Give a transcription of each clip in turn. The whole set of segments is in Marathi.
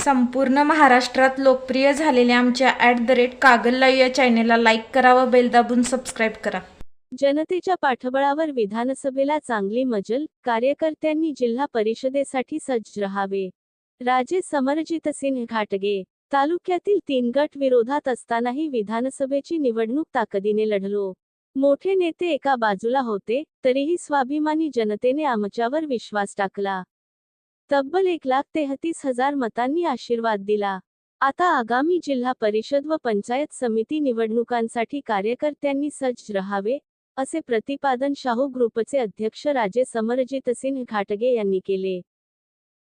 संपूर्ण महाराष्ट्रात लोकप्रिय झालेल्या आमच्या at the rate Kagal live या चॅनेलला लाईक करा व बेल दाबून सबस्क्राईब करा. जनतेच्या पाठबळावर विधानसभेला चांगली मजल कार्यकर्त्यांनी जिल्हा परिषदेसाठी सज्ज रहावे. राजे समरजित सिंह घाटगे तालुक्यातील तीन गट विरोधात असतानाही विधानसभेची निवडणूक ताकदीने लढलो. मोठे नेते एका बाजूला होते तरीही स्वाभिमानी जनतेने आमच्यावर विश्वास टाकला. तब्बल एक लाख तेहतीस हजार मतांनी आशीर्वाद दिला. आता आगामी जिल्हा परिषद व पंचायत समिती निवडणुकांसाठी कार्यकर्त्यांनी सज्ज रहावे असे प्रतिपादन शाहू ग्रुपचे अध्यक्ष राजे समरजित सिंह घाटगे यांनी केले.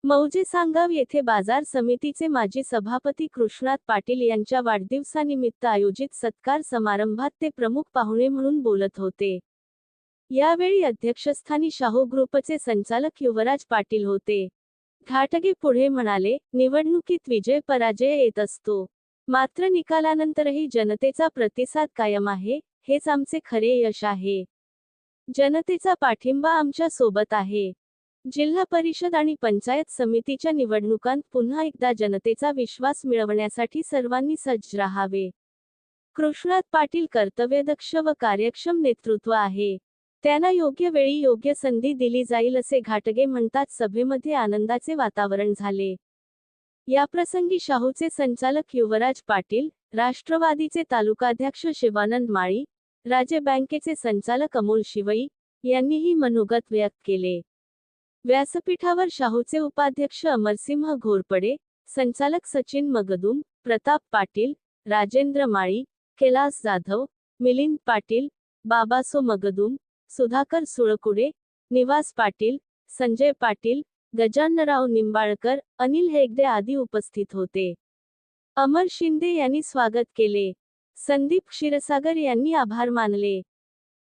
मौजे सांगाव येथे बाजार समितीचे माजी सभापती कृष्णात पाटील यांच्या वाढदिवसानिमित्त आयोजित सत्कार समारंभात ते प्रमुख पाहुणे म्हणून बोलत होते. यावेळी अध्यक्षस्थानी शाहू ग्रुपचे संचालक युवराज पाटील होते. घाटगे पुढे म्हणाले निवडणुकीत विजय पराजय येत असतो. मात्र निकालानंतरही जनतेचा प्रतिसाद कायम आहे हेच आमचे खरे यश आहे. जनतेचा पाठिंबा आमच्यासोबत आहे. जिल्हा परिषद आणि पंचायत समितीच्या निवडणुकांत पुन्हा एकदा जनतेचा विश्वास मिळवण्यासाठी सर्वांनी सज्ज राहावे. कृष्णात पाटील कर्तव्यदक्ष व कार्यक्षम नेतृत्व आहे. त्यांना योग्य वेळी योग्य संधी दिली जाईल असे घाटगे म्हणतात सभेमध्ये आनंदाचे वातावरण झाले. याप्रसंगी शाहूचे संचालक युवराज पाटील राष्ट्रवादीचे तालुकाध्यक्ष शिवानंद माळी राज्य बँकेचे संचालक अमोल शिवई यांनीही मनोगत व्यक्त केले. व्यासपीठावर शाहूचे उपाध्यक्ष अमरसिंह घोरपडे संचालक सचिन मगदुम प्रताप पाटील राजेंद्र माळी कैलास जाधव मिलिंद पाटील बाबासो मगदुम सुधाकर सुळकुडे निवास पाटील संजय पाटील गजाननराव निंबाळकर अनिल हेगडे आदी उपस्थित होते. अमर शिंदे यांनी स्वागत केले. संदीप क्षीरसागर यांनी आभार मानले.